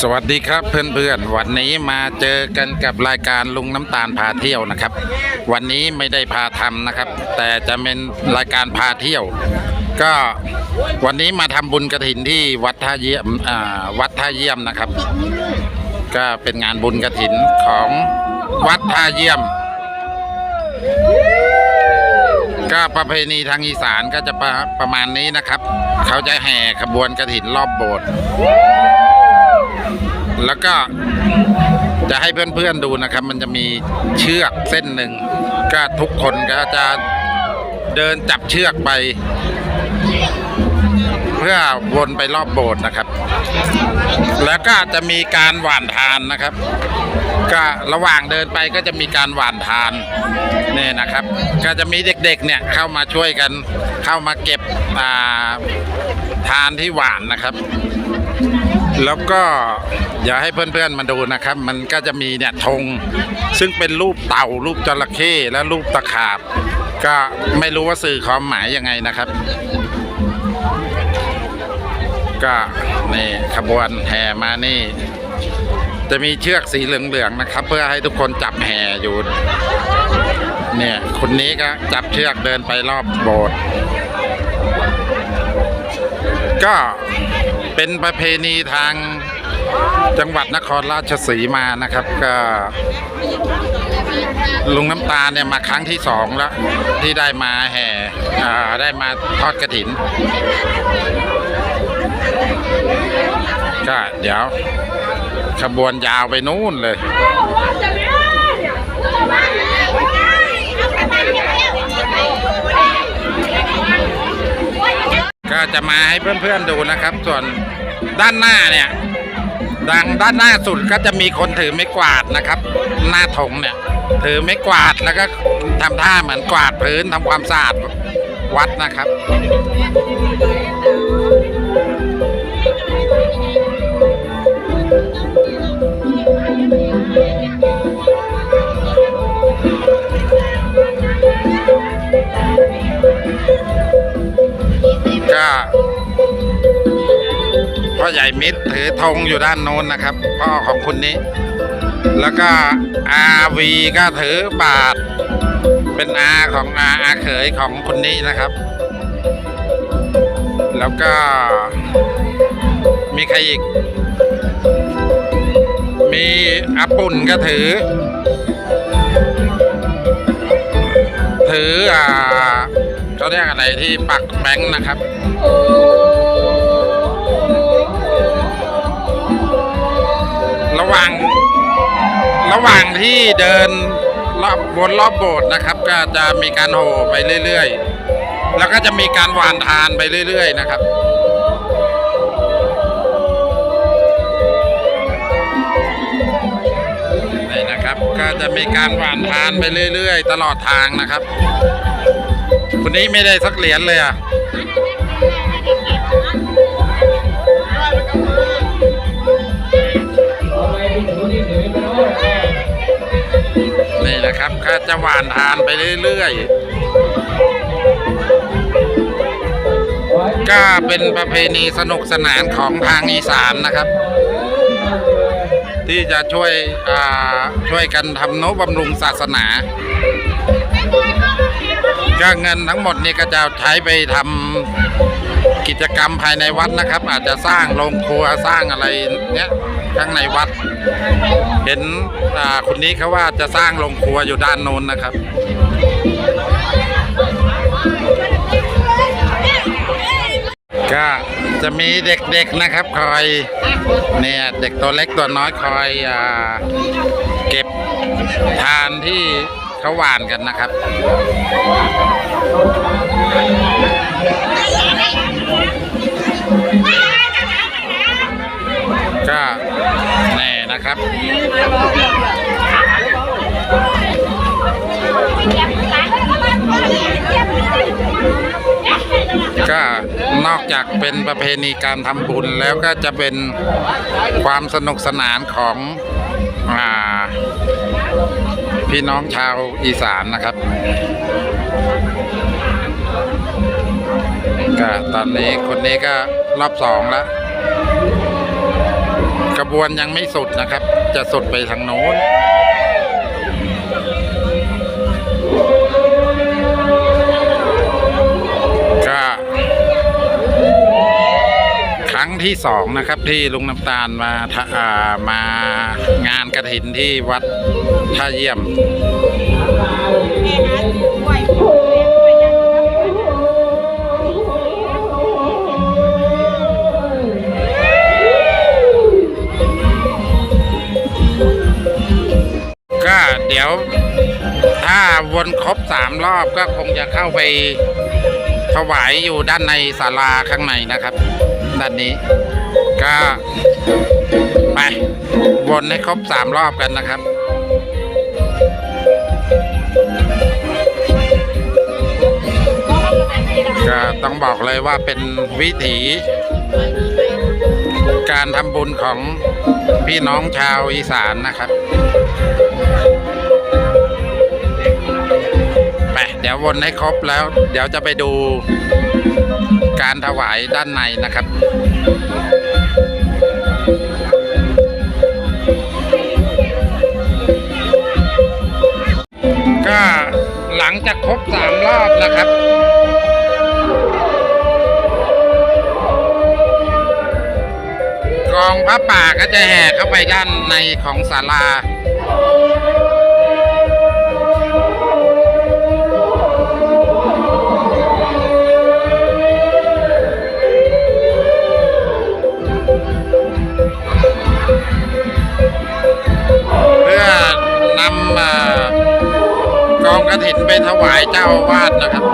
สวัสดีครับเพื่อนๆ วันนี้มาเจอกันกับรายการลุงน้ำตาลพาเที่ยวนะครับ วันนี้ไม่ได้พาทำนะครับ แต่จะเป็นรายการพาเที่ยว ก็วันนี้มาทำบุญกระถินที่วัดท่าเยี่ยมอ่าวัดท่าเยี่ยมนะครับ ก็เป็นงานบุญกระถินของวัดท่าเยี่ยม ก็ประเพณีทางอีสานก็จะประประมาณนี้นะครับ เขาจะแห่ขบวนกระถินรอบโบสถ์ แล้วก็จะให้เพื่อนๆดูนะครับ มันจะมีเชือกเส้นหนึ่งก็ทุกคนก็จะเดินจับเชือกไป เพื่อวนไปรอบโบสถ์นะครับ แล้วก็จะมีการหว่านทานนะครับ ก็ระหว่างเดินไปก็จะมีการหว่านทานนี่นะครับ ก็จะมีเด็กๆเนี่ยเข้ามาช่วยกันเข้ามาเก็บอาทานที่หว่านนะครับ แล้วก็อย่าให้เพื่อนๆมาดูนะครับ มันก็จะมีเนี่ยธงซึ่งเป็นรูปเต่ารูปจระเข้และรูปตะขาบ ก็ไม่รู้ว่าสื่อความหมายยังไงนะครับ ก็นี่ขบวนแห่มานี่ จะมีเชือกสีเหลืองๆนะครับ เพื่อให้ทุกคนจับแห่อยู่เนี่ยคนนี้ก็จับเชือกเดินไปรอบโบสถ์ก็ เป็นประเพณีทางจังหวัดนครราชสีมานะครับก็ลุงน้ำตาเนี่ยมาครั้งที่สองแล้ว ที่ได้มาแห่อ่าได้มาทอดกระถิน ก็เดี๋ยวขบวนยาวไปนู่นเลย ก็จะมาให้เพื่อนๆดูนะครับ ส่วนด้านหน้าเนี่ยดังด้านหน้าสุดก็จะมีคนถือไม้กวาดนะครับ หน้าถงเนี่ยถือไม้กวาดแล้วก็ทำท่าเหมือนกวาดพื้นทำความสะอาดวัดนะครับ พ่อใหญ่มิตรถือธงอยู่ด้านโน้นนะครับ พ่อของคุณนี้ แล้วก็อาวีก็ถือบาท เป็นอาของอาอาเขยของคนนี้นะครับ แล้วก็มีใครอีก มีอาปุ่นก็ถือ ถืออ่าเขาเรียกอะไรที่ปักแบงค์นะครับ ระหว่างระหว่างที่เดินรอบวนรอบโบสถ์นะครับ ก็จะมีการโห่ไปเรื่อยๆ แล้วก็จะมีการหวานทานไปเรื่อย ๆ นะครับนี่นะครับก็จะมีการหวานทานไปเรื่อย ๆ ตลอดทางนะครับคนนี้ไม่ได้สักเหรียญเลยอะ นี่นะครับก็จะหวานทานไปเรื่อยๆ ก็เป็นประเพณีสนุกสนานของทางอีสานนะครับ ที่จะช่วยช่วยกันทำนุบำรุงศาสนาก็เงินทั้งหมดนี่ก็จะใช้ไปทำกิจกรรมภายในวัดนะครับ อาจจะสร้างโรงครัวสร้างอะไรเนี้ยข้างในวัด เห็นคนนี้เขาว่าจะสร้างโรงครัวอยู่ด้านโน้นนะครับ ก็จะมีเด็กๆนะครับคอยเนี่ยเด็กตัวเล็กตัวน้อยคอยอ่าเก็บทานที่เขาหวานกันนะครับก็ นะครับก็นอกจากเป็นประเพณีการทำบุญแล้วก็จะเป็นความสนุกสนานของอพี่น้องชาวอีสานนะครับก็ตอนนี้คนนี้ก็รอบสองแล้ว บวนยังไม่สุดนะครับ จะสุดไปทางโน้นก็ครั้งที่สองนะครับที่ลุงน้ำตาลมาทะอ่ามางานกระถินที่วัดท่าเยี่ยม ดี๋ยว ถ้าวนครบสามรอบก็คงจะเข้าไปถวายอยู่ด้านในศาลาข้างในนะครับ ด้านนี้ ก็ไปวนให้ครบสามรอบกันนะครับก็ต้องบอกเลยว่าเป็นวิถี การทำบุญของพี่น้องชาวอีสานนะครับ เดี๋ยววนให้ครบแล้ว เดี๋ยวจะไปดูการถวายด้านในนะครับก็หลังจากครบสามรอบนะครับ กองพระป่าก็จะแห่เข้าไปด้านในของศาลา กระถินไปถวายเจ้าอาวาสนะครับ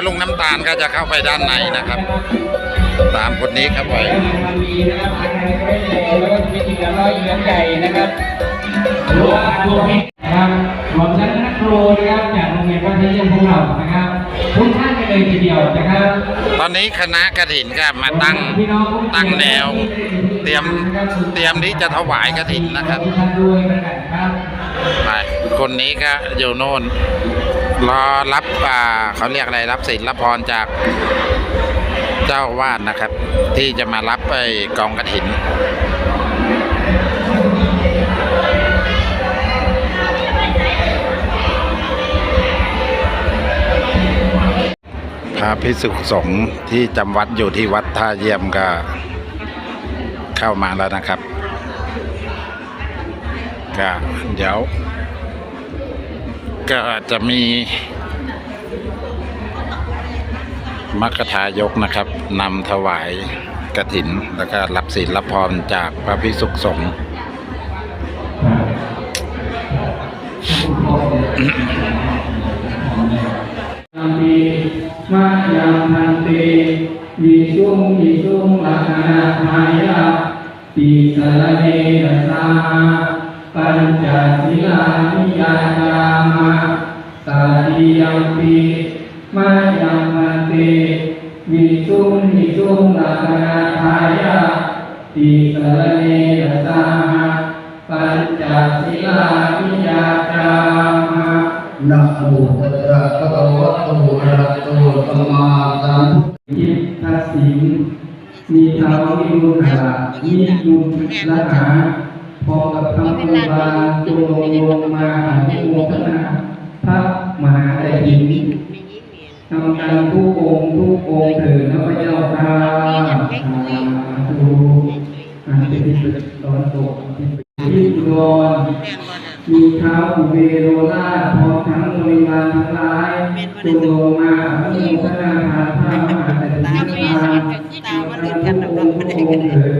ยวลุงน้ำตาลก็จะเข้าไปด้านในนะครับ ตามคนนี้ครับไปวิธีการร้อยเลยแล้วก็จะมีทีมงานร้อยเยือนใหญ่นะครับรว่าดวงเพชรนะครับรวมทั้งนักครูนะครับจากโรงเรียนวัดเยี่ยมพวกเรานะครับทุกท่านกันเลยทีเดียวนะครับ ตอนนี้คณะกระถินก็มาตั้งตั้งแนว เตรียมเตรียมที่จะถวายกระถินนะครับทุกท่านด้วยนะครับไปคนนี้ก็อยู่โน่น รอรับอ่าเขาเรียกอะไรรับศีลรับพรจากเจ้าอาวาดนะครับ ที่จะมารับไปกองกระถินพระพิสุสงฆ์ที่จำวัดอยู่ที่วัดท่าเยี่ยมก็เข้ามาแล้วนะครับก็เดี๋ยว ก็อาจจะมีมัคคทายกนะครับนำถวายกระถิน แล้วก็รับศีลรับพรจากพระพิสุสงฆ์มปีมายังพันเตวิชุงวิชุงลักขณะมายาติสระเนรสา ปัญจศีลานิยาจามะตาติยัมปีมายังพันเตวิชุงวิชุงลักขณะมายาติสรเนรสาปัญจศีลานิยาจามะนะโมตัสสะภะคะวะโตอะระหะโตสัมมาสัมพุทธัสสะยิทัสสิงมีเท้ามีมุหะมียุงละหา พอกับพระเมตตาจงลงมาอนุโมทนาพระมหาไตรปิฎทำงานทุกองทุกองค์เถิดนะพระเจ้าค่ะดูอาทิตย์ตอนตกที่อุดรมีเท้าอุเบโรนาพร้อมทั้งบริวารทั้งหลายจงลงมาอนุโมทนาพระมหาไตรปิฎทำงานทุกองค์ทุกองถิด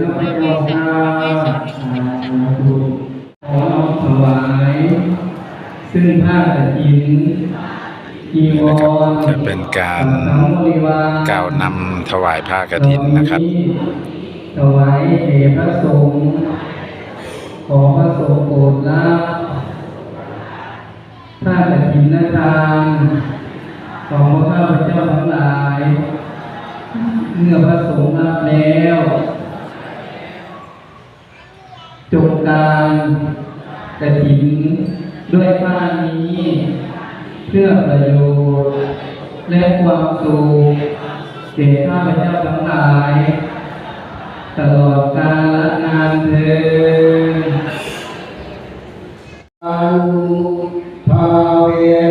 ารสังฆบริวารกล่าวนำถวายผ้ากฐินนะครับถวายแด่พระสงฆ์ขอพระสงฆ์โปรดรับผ้ากฐินทานของพระข้าพเจ้าทั้งหลาย เมื่อพระสงฆ์รับแล้วจงการกระถิน ด้วยผ้านี้ เพื่อประโยชน์และความสุขแก่ข้าพเจ้าทั้งหลาย ตลอดกาลนานเทินอันภาเว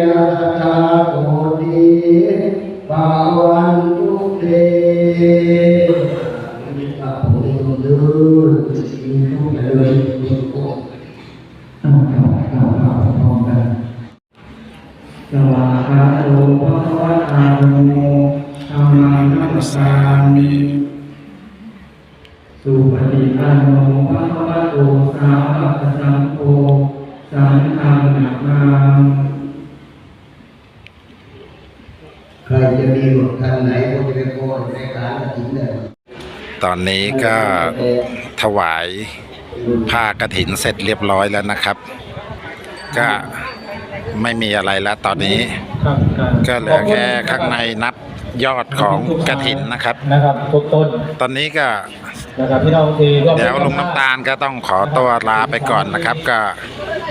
นะตาโกติภาวันตุเต มีรถคันไหนก็จะไปโกนในการกระถิ่นเลยตอนนี้ก็ถวายผ้ากฐินเสร็จเรียบร้อยแล้วนะครับ ก็ไม่มีอะไรแล้วตอนนี้ครับารก็เหลือแค่ข้างในนับยอดของกฐินนะครับนะครับทุกต้น ตอนนี้ก็นะครับพี่น้องที่ร่วมเดี๋ยวลุงน้ำตาลก็ต้องขอตัวลาไปก่อนนะครับ ก็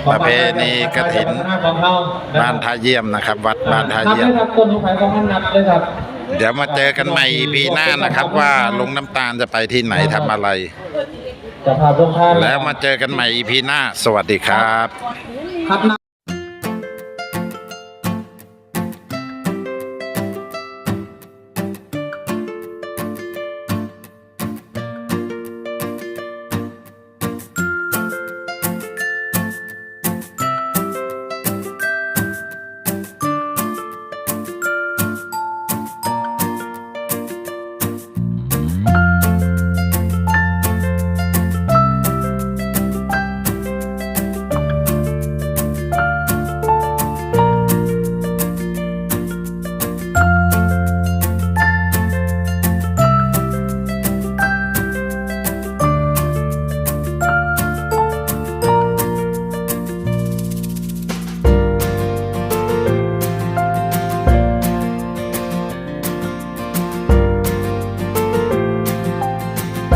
ประเพณีกฐินของเราบ้านท่าเยี่ยมนะครับ วัดบ้านท่าเยี่ยมนับเลยครับต้นทุกไผ่ของท่านนับเลยครับเดี๋ยวมาเจอกันใหม่ปีหน้านะครับ ว่าลุงน้ำตาลจะไปที่ไหนทำอะไรจะพาลงทานแล้วมาเจอกันใหม่ EP หน้า สวัสดีครับครับ